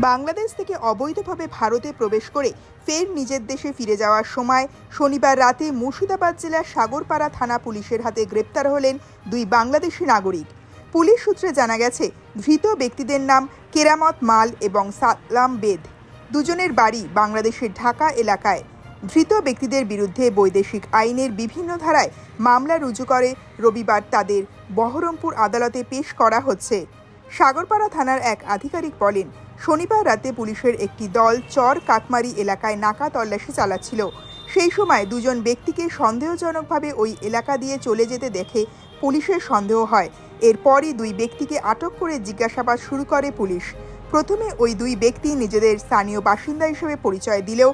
বাংলাদেশ থেকে অবৈধভাবে ভারতে প্রবেশ করে ফের নিজের দেশে ফিরে যাওয়ার সময় শনিবার রাতে মুর্শিদাবাদ জেলার সাগরপাড়া থানা পুলিশের হাতে গ্রেপ্তার হলেন দুই বাংলাদেশি নাগরিক। পুলিশ সূত্রে জানা গেছে, ধৃত ব্যক্তিদের নাম কেরামত মাল এবং সালাম বেদ। দুজনের বাড়ি বাংলাদেশের ঢাকা এলাকায়। ধৃত ব্যক্তিদের বিরুদ্ধে বৈদেশিক আইনের বিভিন্ন ধারায় মামলা রুজু করে। রবিবার তাদের বহরমপুর আদালতে পেশ করা হচ্ছে। সাগরপাড়া থানার এক আধিকারিক বলেন, শনিবার রাতে পুলিশের একটি দল চর কাকমারি এলাকায় নাকা তল্লাশি চালাচ্ছিল। সেই সময় দুজন ব্যক্তিকে সন্দেহজনকভাবে ওই এলাকা দিয়ে চলে যেতে দেখে পুলিশের সন্দেহ হয়। এরপরই দুই ব্যক্তিকে আটক করে জিজ্ঞাসাবাদ শুরু করে পুলিশ। প্রথমে ওই দুই ব্যক্তি নিজেদের স্থানীয় বাসিন্দা হিসেবে পরিচয় দিলেও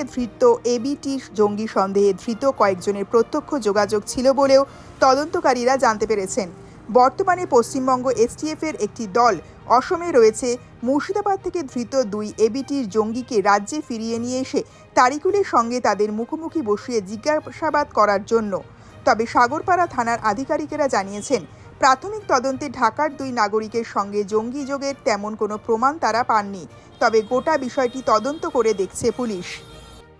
কে ধৃত এবিটি জঙ্গি সন্দেহে ধৃত কয়েকজনের প্রত্যক্ষ যোগাযোগ ছিল বলেও তদন্তকারীরা জানতে পেরেছেন। বর্তমানে পশ্চিমবঙ্গ এসটিএফ এর একটি দল অসমে রয়েছে। মুর্শিদাবাদ থেকে ধৃত দুই এবিটির জঙ্গিকে রাজ্যে ফিরিয়ে নিয়ে এসে তারিকুলের সঙ্গে তাদের মুখোমুখি বসিয়ে জিজ্ঞাসাবাদ করার জন্য। তবে সাগরপাড়া থানার আধিকারিকেরা জানিয়েছেন, প্রাথমিক তদন্তে ঢাকার দুই নাগরিকের সঙ্গে জঙ্গি যোগের তেমন কোনো প্রমাণ তারা পাননি। তবে গোটা বিষয়টি তদন্ত করে দেখছে পুলিশ।